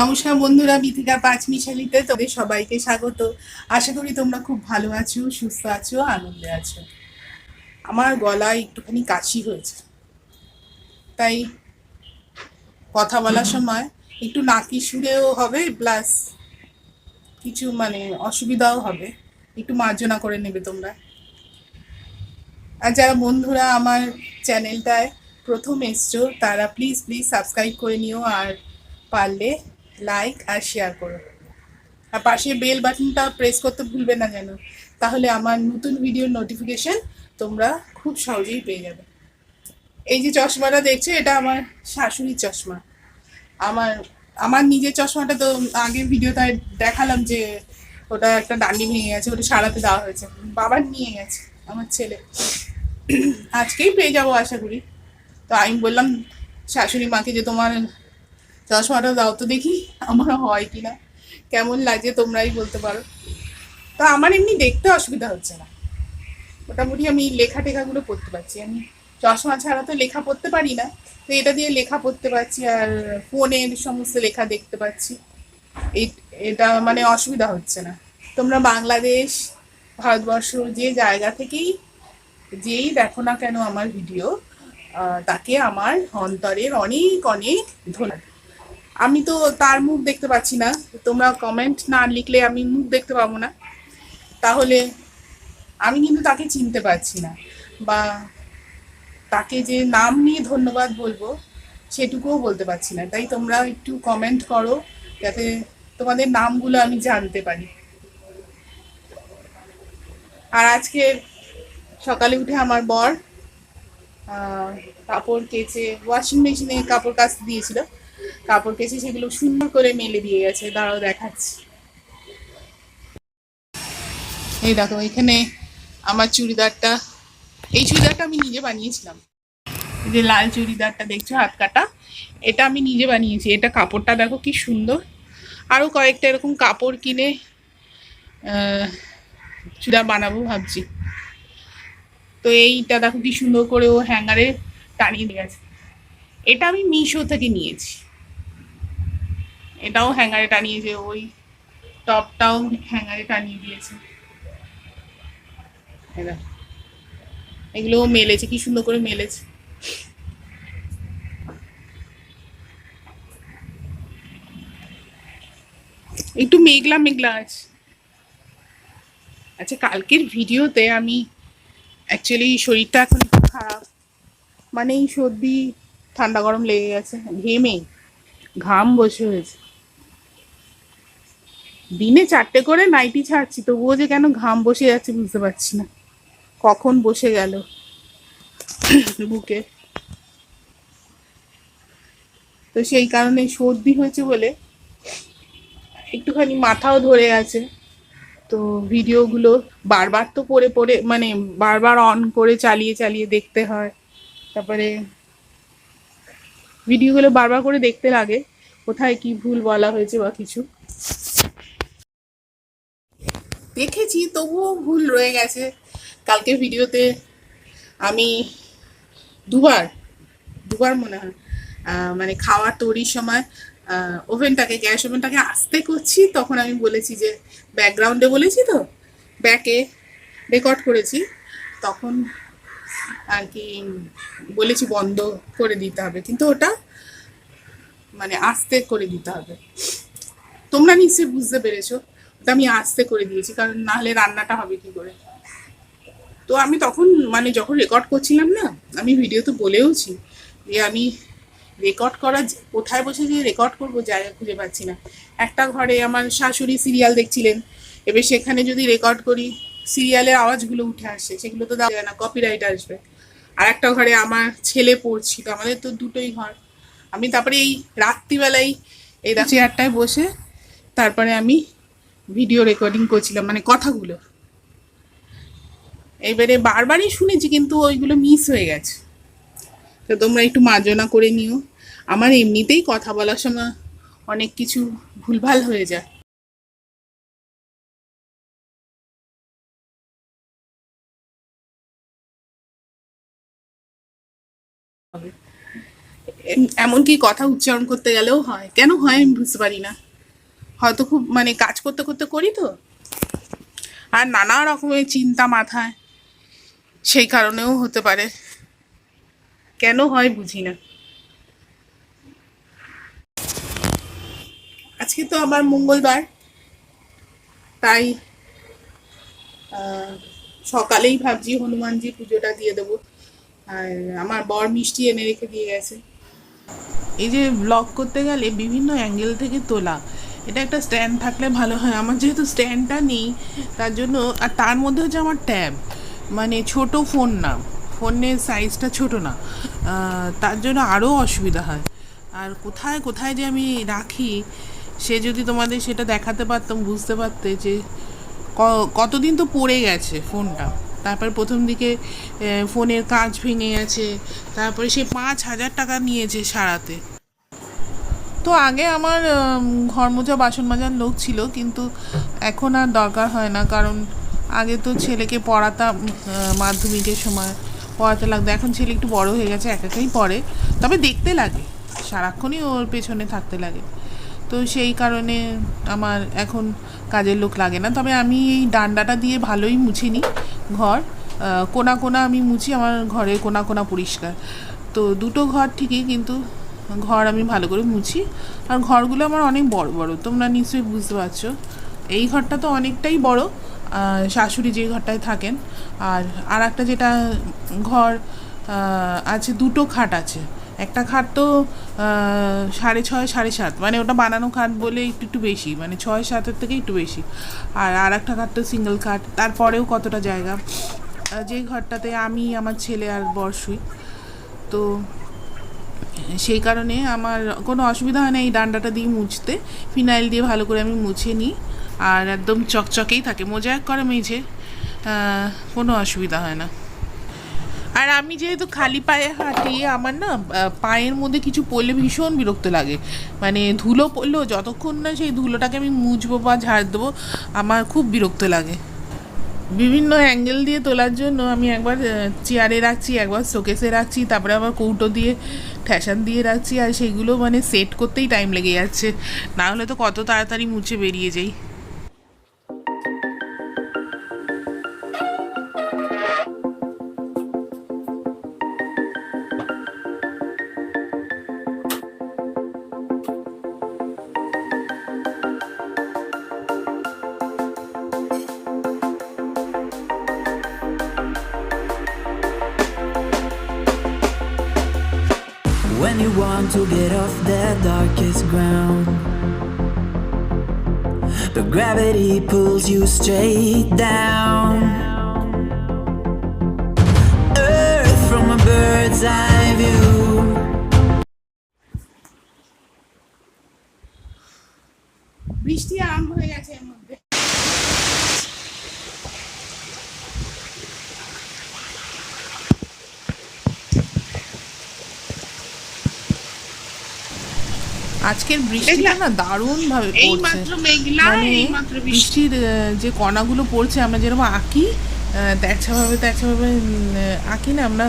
নমস্কার বন্ধুরা বিথিকা পাঁচ মিশালিতে তোদের সবাইকে স্বাগত। আশা করি তোমরা খুব ভালো আছো, সুস্থ আছো, আনন্দে আছো। আমার গলায় একটুখানি কাশি হয়েছে। তাই কথা বলার সময় একটু নাকি সুরেও হবে, প্লাস কিছু মানে অসুবিধাও হবে। একটু মার্জনা করে নেবে তোমরা। আর যারা বন্ধুরা আমার চ্যানেলটায় প্রথম এসছো, তারা প্লিজ প্লিজ সাবস্ক্রাইব করে নিও। আর পারলে লাইক আর শেয়ার করো। আর পাশে বেল বাটনটা প্রেস করতে ভুলবে না যেন। তাহলে আমার নতুন ভিডিওর নোটিফিকেশন তোমরা খুব সহজেই পেয়ে যাবে। এই যে চশমাটা দেখছ, এটা আমার শাশুড়ির চশমা। আমার আমার নিজের চশমাটা তো আগের ভিডিওতে দেখালাম যে ওটা একটা ডান্ডি ভেঙে গেছে, ওটা সারাতে দেওয়া হয়েছে। বাবার নিয়ে গেছে, আমার ছেলে। আজকেই পেয়ে যাব আশা করি। তো আমি বললাম শাশুড়ি মাকে যে তোমার চশমাটা দাও তো দেখি আমার হয় কি না কেমন লাগছে তোমরাই বলতে পারো। তো আমার এমনি দেখতে অসুবিধা হচ্ছে না। মোটামুটি আমি লেখা টেখাগুলো পড়তে পারছি। আমি চশমা ছাড়া তো লেখা পড়তে পারি না। তো এটা দিয়ে লেখা পড়তে পারছি আর ফোনের সমস্ত লেখা দেখতে পাচ্ছি। এই এটা মানে অসুবিধা হচ্ছে না। তোমরা বাংলাদেশ, ভারতবর্ষ যে জায়গা থেকেই যেই দেখো না কেন আমার ভিডিও তাকে আমার অন্তরের অনেক অনেক ধন্যবাদ। আমি তো তার মুখ দেখতে পাচ্ছি না। তোমরা কমেন্ট না লিখলে আমি মুখ দেখতে পাবো না। তাহলে আমি কিন্তু তাকে চিনতে পারছি না। বা তাকে যে নাম নিয়ে ধন্যবাদ বলব, সেটুকুও বলতে পারছি না। তাই তোমরা একটু কমেন্ট করো, যাতে তোমাদের নামগুলো আমি জানতে পারি। আর আজকে সকালে উঠে আমার বর কাপড় কেচে ওয়াশিং মেশিনে কাপড় কাচতে দিয়েছিল। কাপড় কেচে সেগুলো সুন্দর করে মেলে দিয়ে গেছে, দাঁড়াও দেখাচ্ছি। এই দেখো, এখানে আমার চুড়িদারটা, এই চুড়িদারটা আমি নিজে বানিয়েছিলাম। যে লাল চুড়িদারটা দেখছ, হাত কাটা, এটা আমি নিজে বানিয়েছি। এটা কাপড়টা দেখো কি সুন্দর। আরও কয়েকটা এরকম কাপড় কিনে চুড়িদার বানাবো ভাবছি। তো এইটা দেখো কি সুন্দর করে ও হ্যাঙ্গারে টানিয়ে দিয়ে গেছে। এটা আমি মিশো থেকে নিয়েছি। এটাও হ্যাঙ্গারে টানিয়েছে ওই টপটাও হ্যাঙ্গারে টানিয়ে দিয়েছে। এই এগুলোও মেলেছে কি সুন্দর করে মেলেছে। একটু মেঘলা মেঘলা আছে। আচ্ছা কালকের ভিডিওতে আমি অ্যাকচুয়ালি শরীরটা এখন একটু খারাপ। মানে এই সর্দি ঠান্ডা গরম লেগে গেছে ঘেমে ঘাম বসে হয়েছে। দিনে চারটে করে নাইটি ছাড়ছি, তবুও যে কেন ঘাম বসে যাচ্ছে বুঝতে পারছি না। কখন বসে গেল বুকে। তো সেই কারণে সর্দি হয়েছে বলে একটুখানি মাথাও ধরে গেছে। তো ভিডিওগুলো বারবার তো পড়ে পড়ে মানে বারবার অন করে চালিয়ে চালিয়ে দেখতে হয়। তারপরে ভিডিওগুলো বারবার করে দেখতে লাগে, কোথায় কি ভুল বলা হয়েছে বা কিছু। দেখেছি, তবুও ভুল রয়ে গেছে। কালকে ভিডিওতে আমি দুবার দুবার মনে হয় মানে খাওয়ার তৈরির সময় ওভেনটাকে, গ্যাস ওভেনটাকে আস্তে করছি, তখন আমি বলেছি যে, ব্যাকগ্রাউন্ডে বলেছি তো, ব্যাকে রেকর্ড করেছি, তখন আর কি বলেছি বন্ধ করে দিতে হবে, কিন্তু ওটা মানে আস্তে করে দিতে হবে। তোমরা নিশ্চয়ই বুঝতে পেরেছ। ওটা আমি আস্তে করে দিয়েছি, কারণ না হলে রান্নাটা হবে কি করে? তো আমি তখন মানে যখন রেকর্ড করছিলাম না, আমি ভিডিওতে বলেওছি যে আমি রেকর্ড করা কোথায় বসে যে রেকর্ড করব জায়গা খুঁজে পাচ্ছি না। একটা ঘরে আমার শাশুড়ি সিরিয়াল দেখছিলেন, এবার সেখানে যদি রেকর্ড করি সিরিয়ালের আওয়াজগুলো উঠে আসে, সেগুলো তো দেওয়া না কপিরাইট আসবে। আর একটা ঘরে আমার ছেলে পড়ছিল, আমাদের তো দুটোই ঘর। আমি তারপরে এই রাত্রিবেলায় এই চেয়ারটায় বসে, তারপরে আমি ভিডিও রেকর্ডিং করছিলাম মানে কথাগুলো। এবারে বারবারই শুনেছি কিন্তু ওইগুলো মিস হয়ে গেছে। তো তোমরা একটু মার্জনা করে নিও। আমার এমনিতেই কথা বলার সময় অনেক কিছু ভুলভাল হয়ে যায়। এম- এমনকি কথা উচ্চারণ করতে গেলেও হয়। কেন হয় আমি বুঝতে পারি না। হয়তো খুব মানে কাজ করতে করতে করি তো। আর নানা রকমের চিন্তা মাথায়, সেই কারণেও হতে পারে। কেন হয় বুঝি না। আজকে তো আমার মঙ্গলবার, তাই সকালেই ভাবছি হনুমানজি পুজোটা দিয়ে দেবো। আর আমার বর মিষ্টি এনে রেখে দিয়ে গেছে। এই যে ব্লগ করতে গেলে বিভিন্ন অ্যাঙ্গেল থেকে তোলা এটা একটা স্ট্যান্ড থাকলে ভালো হয়। আমার যেহেতু স্ট্যান্ডটা নেই, তার জন্য, আর তার মধ্যে হচ্ছে আমার ট্যাব মানে ছোট ফোন না। ফোনের সাইজটা ছোট না। তার জন্য আরও অসুবিধা হয়। আর কোথায় কোথায় যে আমি রাখি, সে যদি তোমাদের সেটা দেখাতে পারতাম, বুঝতে পারতে যে কতদিন তো পড়ে গেছে ফোনটা তারপর প্রথম দিকে ফোনের কাঁচ ভেঙে গেছে। তারপরে সে পাঁচ হাজার টাকা নিয়েছে সারাতে। তো আগে আমার ঘর মোজা বাসন মাজার লোক ছিল, কিন্তু এখন আর দরকার হয় না, কারণ আগে তো ছেলেকে পড়াতাম মাধ্যমিকের সময় পড়াতে লাগতো। এখন ছেলে একটু বড় হয়ে গেছে, একা একাই পড়ে। তবে দেখতে লাগে, সারাক্ষণই ওর পেছনে থাকতে লাগে। তো সেই কারণে আমার এখন কাজের লোক লাগে না। তবে আমি এই ডান্ডাটা দিয়ে ভালোই মুছি নিই ঘর। কোনা কোনা আমি মুছি, আমার ঘরে কোনা কোনা পরিষ্কার। তো দুটো ঘর ঠিকই, কিন্তু ঘর আমি ভালো করে মুছি। আর ঘরগুলো আমার অনেক বড় বড়। তোমরা নিশ্চয়ই বুঝতে পারছ। এই ঘরটা তো অনেকটাই বড়। শাশুড়ি যে ঘরটায় থাকেন। আর আর একটা যেটা ঘর আছে, দুটো খাট আছে। একটা খাট তো সাড়ে ছয়, সাড়ে সাত। মানে ওটা বানানো খাট বলে একটু একটু বেশি। মানে ছয়, সাতের থেকে একটু বেশি। আর আর একটা খাট তো সিঙ্গেল খাট। তারপরেও কতটা জায়গা। যে ঘরটাতে আমি, আমার ছেলে আর বর শুই। তো সেই কারণে আমার কোনো অসুবিধা হয় না এই ডান্ডাটা দিয়ে মুছতে। ফিনাইল দিয়ে ভালো করে আমি মুছে নিই। আর একদম চকচকেই থাকে। মোজাক করে মেঝে কোনো অসুবিধা হয় না। আর আমি যেহেতু খালি পায়ে হাঁটি আমার না পায়ের মধ্যে কিছু পড়লে ভীষণ বিরক্ত লাগে। মানে ধুলো পড়লেও যতক্ষণ না সেই ধুলোটাকে আমি মুছবো বা ঝাড় দেবো, আমার খুব বিরক্ত লাগে। বিভিন্ন অ্যাঙ্গেল দিয়ে তোলার জন্য আমি একবার চেয়ারে রাখছি, একবার শোকেসে রাখছি, তারপরে আবার কৌটো দিয়ে ঠ্যাসান দিয়ে রাখছি, আর সেগুলো মানে সেট করতেই টাইম লেগে যাচ্ছে। না হলে তো কত তাড়াতাড়ি মুছে বেরিয়ে যাই। When you want to get off the darkest ground, the gravity pulls you straight down. Earth from a bird's eye view. বৃষ্টি আরম্ভ হয়ে গেছে এর মধ্যে আজকের বৃষ্টিটা না দারুণ ভাবে পড়ছে। মানে বৃষ্টির যে কণাগুলো পড়ছে আমরা যেরকম আঁকি তেছাভাবে তেছাভাবে আঁকি না আমরা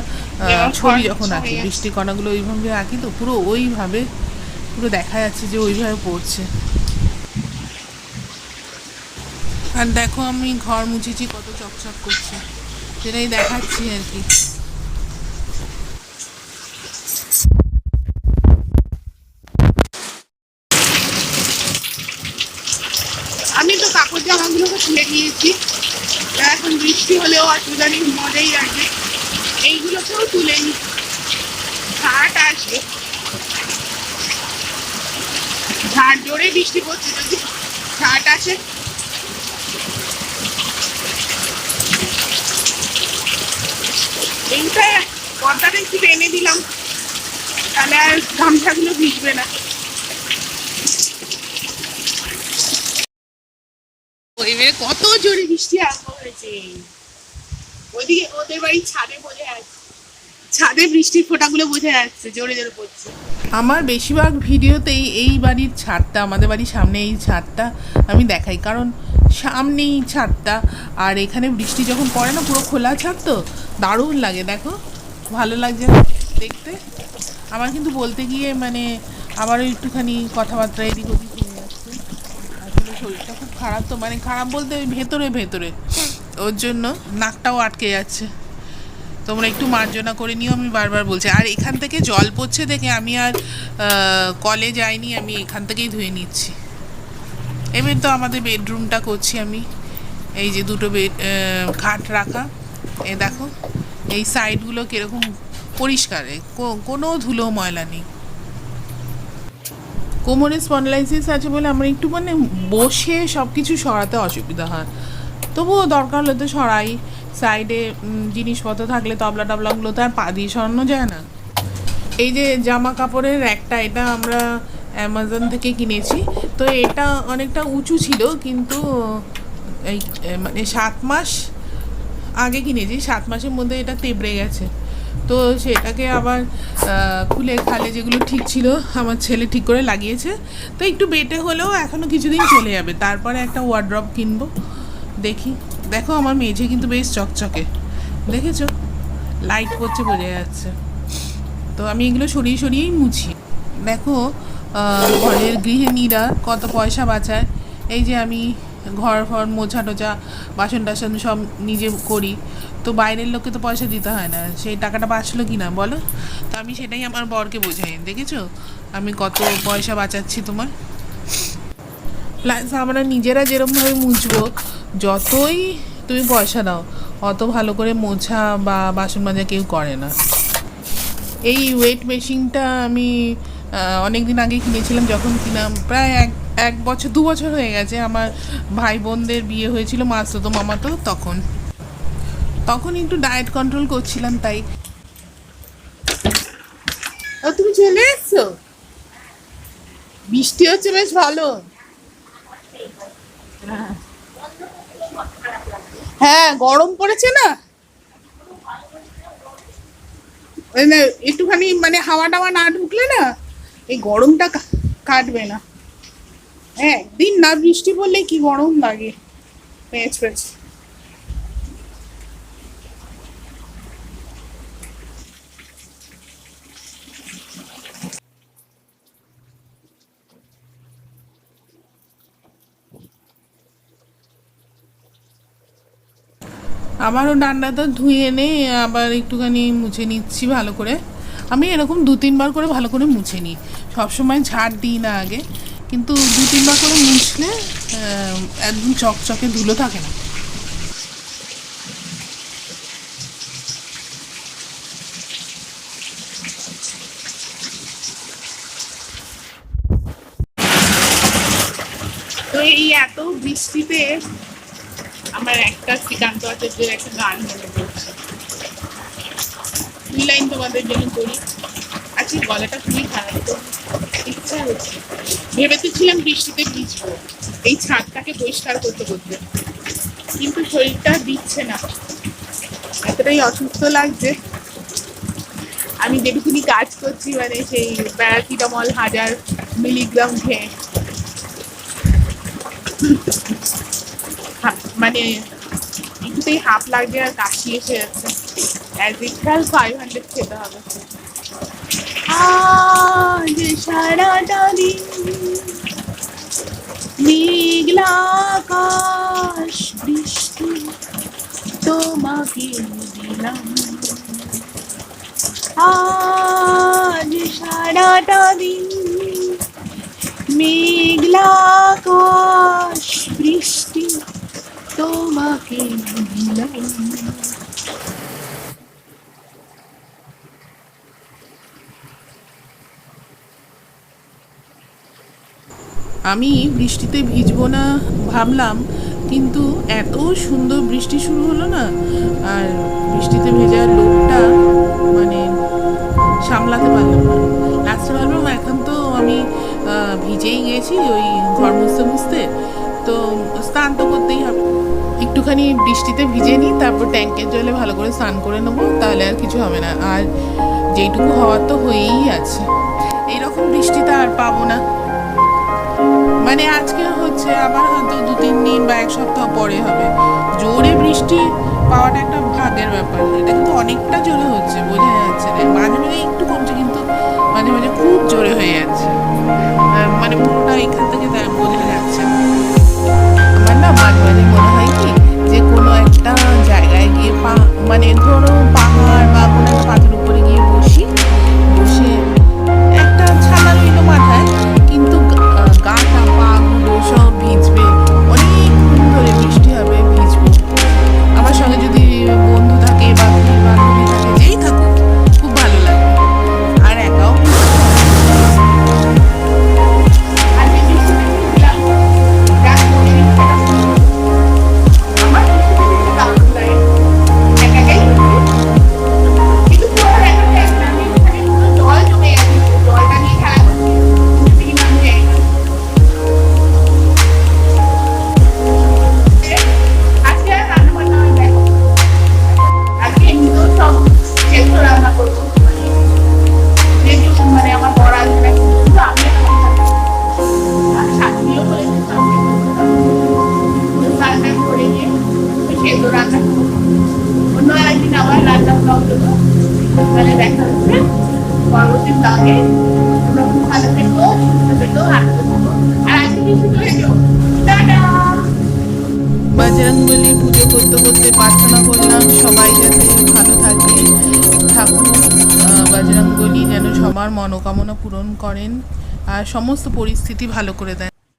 ছবি যখন আঁকি। বৃষ্টির কণাগুলো ওইভাবে আঁকি তো পুরো ওইভাবে পুরো দেখা যাচ্ছে যে ওইভাবে পড়ছে। আর দেখো আমি ঘর মুছেছি কত চকচক করছে। সেটাই দেখাচ্ছি আর কি আমি তো কাপড় তুলে নিয়েছি। এখন বৃষ্টি হলেও অসুবিধা নেই, মজাই আসবে। এইগুলোকেও তুলে নি ঝাট আসবে। ঝাড় জোরে বৃষ্টি পড়ছে যদি ঝাট আছে এইটা পর্দাটা একটু টেনে দিলাম। তাহলে আর গামছাগুলো ভিজবে না ওইভাবে কত জোরে বৃষ্টি আরম্ভ হয়েছে। ওইদিকে ওদের বাড়ির ছাদে বোঝা যাচ্ছে। ছাদে বৃষ্টির ফোঁটাগুলো বোঝা যাচ্ছে, জোরে জোরে পড়ছে। আমার বেশিরভাগ ভিডিওতেই এই বাড়ির ছাদটা, আমাদের বাড়ির সামনে এই ছাদটা আমি দেখাই। কারণ সামনেই ছাদটা, আর এখানে বৃষ্টি যখন পড়ে না, পুরো খোলা ছাদ তো, দারুণ লাগে। দেখো, ভালো লাগছে দেখতে। আমার কিন্তু বলতে গিয়ে মানে আবারও একটুখানি কথাবার্তা এদিক ওদিক শরীরটা খুব খারাপ তো মানে খারাপ বলতে ওই ভেতরে ভেতরে। ওর জন্য নাকটাও আটকে যাচ্ছে। তোমরা একটু মার্জনা করে নিও, আমি বারবার বলছি। আর এখান থেকে জল পড়ছে দেখে আমি আর কলে যাইনি, আমি এখান থেকেই ধুয়ে নিচ্ছি। এবার তো আমাদের বেডরুমটা করছি আমি। এই যে দুটো বেড খাট রাখা। এ দেখো, এই সাইডগুলো কীরকম পরিষ্কার। কোনো ধুলো ময়লা নেই। কোমরে স্পন্ডলাইসিস আছে বলে আমার একটু মানে বসে সব কিছু সরাতে অসুবিধা হয়। তবুও দরকার হলে তো সরাই। সাইডে জিনিসপত্র থাকলে তবলা টবলাগুলো তো আর পা দিয়ে সরানো যায় না। এই যে জামা কাপড়ের একটা, এটা আমরা অ্যামাজন থেকে কিনেছি। তো এটা অনেকটা উঁচু ছিল, কিন্তু এই মানে সাত মাস আগে কিনেছি। সাত মাসের মধ্যে এটা তেবড়ে গেছে। তো সেটাকে আবার খুলে খালে যেগুলো ঠিক ছিল আমার ছেলে ঠিক করে লাগিয়েছে। তো একটু বেটে হলেও এখনও কিছুদিন চলে যাবে। তারপরে একটা ওয়ার্ড্রপ কিনবো। দেখি। দেখো আমার মেঝে কিন্তু বেশ চকচকে। দেখেছ? লাইট পড়ছে বোঝা যাচ্ছে। তো আমি এগুলো সরিয়ে সরিয়েই মুছি। দেখো ঘরের গৃহিণীরা কত পয়সা বাঁচায়। এই যে আমি ঘর ফর মোছা টোছা বাসন টাসন সব নিজে করি। তো বাইরের লোককে তো পয়সা দিতে হয় না। সেই টাকাটা বাঁচলো কি না বলো? তো আমি সেটাই আমার বরকে বোঝাই, দেখেছ? আমি কত পয়সা বাঁচাচ্ছি তোমার। প্লাস আমরা নিজেরা যেরকমভাবে মুছবো, যতই তুমি পয়সা দাও, অত ভালো করে মোছা বা বাসন মাজা কেউ করে না। এই ওয়েট মেশিনটা আমি অনেক দিন আগে কিনেছিলাম, যখন কিনা প্রায় এক এক বছর, দু বছর হয়ে গেছে আমার ভাই বোনদের বিয়ে হয়েছিল, মাসতো মামাতো তখন। তখন একটু ডায়েট কন্ট্রোল করছিলাম, তাই। ও, তুমি চলে এসছো? বৃষ্টি হচ্ছে, বেশ ভালো। হ্যাঁ গরম পড়েছে না? একটুখানি মানে হাওয়া টাওয়া না ঢুকলে না, এই গরমটা কাটবে না। হ্যাঁ দিন না বৃষ্টি পড়লে কি গরম লাগে? পেঁচ পেঁচ আমারও ডান্ডাটা ধুয়ে এনে আবার একটুখানি মুছে নিচ্ছি ভালো করে। আমি এরকম দু তিনবার করে ভালো করে মুছে নিই। সবসময় ঝাড় দিই না আগে। কিন্তু দু তিনবার করে মুছলে একদম চকচকে ধুলো থাকে না। তো এই এত বৃষ্টিতে আমার একটা শ্রীকান্ত আচার্যের একটা গান মনে পড়ছে। দুই লাইন তোমাদের জন্য করি। আজকে গলাটা খুবই খারাপ ইচ্ছা হচ্ছে ভেবে তো ছিলাম বৃষ্টিতে ভিজবো। এই ছাদটাকে পরিষ্কার করতে করতে কিন্তু শরীরটা দিচ্ছে না। এতটাই অসুস্থ লাগছে। আমি যেটুকুনি কাজ করছি মানে সেই প্যারাসিটামল হাজার মিলিগ্রাম খেয়ে। মানে একটুতেই হাফ লাগছে আর কাশি এসে যাচ্ছে। অ্যাজ ইকাল ফাইভ হান্ড্রেড খেতে হবে। আজ সারাটা দিন মেঘলা আকাশ বৃষ্টি তোমাকে দিলাম। আজ সারাটা দিন মেঘলা আকাশ বৃষ্টি তোমাকে দিলাম। আমি বৃষ্টিতে ভিজবো না ভাবলাম, কিন্তু এত সুন্দর বৃষ্টি শুরু হলো না, আর বৃষ্টিতে ভেজার লোকটা মানে সামলাতে পারলাম না। লাস্টে ভাবলাম এখন তো আমি ভিজেই গেছি ওই ঘর মুছতে মুছতে তো স্নান তো করতেই হবে। একটুখানি বৃষ্টিতে ভিজে নিই, তারপর ট্যাঙ্কের জলে ভালো করে স্নান করে নেব, তাহলে আর কিছু হবে না। আর যেইটুকু হওয়ার তো হয়েই আছে। এইরকম বৃষ্টিতে আর পাবো না। মানে আজকে হচ্ছে আবার হয়তো দু, তিন দিন বা এক সপ্তাহ পরে হবে। জোরে বৃষ্টি পাওয়াটা একটা ভাগের ব্যাপার এটা কিন্তু অনেকটা জোরে হচ্ছে বোঝা যাচ্ছে না। মাঝে মাঝে একটু কমছে কিন্তু মাঝে মাঝে খুব জোরে হয়ে যাচ্ছে। মানে পুরোটা এখান থেকে বোঝা যাচ্ছে আমার না মাঝে মাঝে মনে হয় কি যে কোনো একটা জায়গায় গিয়ে পা মানে ধরো থাকে তোমরা খুব ভালো থেকো সুস্থ থেকো আনন্দ বাজান পুজো করতে করতে প্রার্থনা করলাম, সবাই যাতে ভালো থাকে। ঠাকুর বাজরাঙ্গলি যেন সবার মনোকামনা পূরণ করেন আর সমস্ত পরিস্থিতি ভালো করে দেন।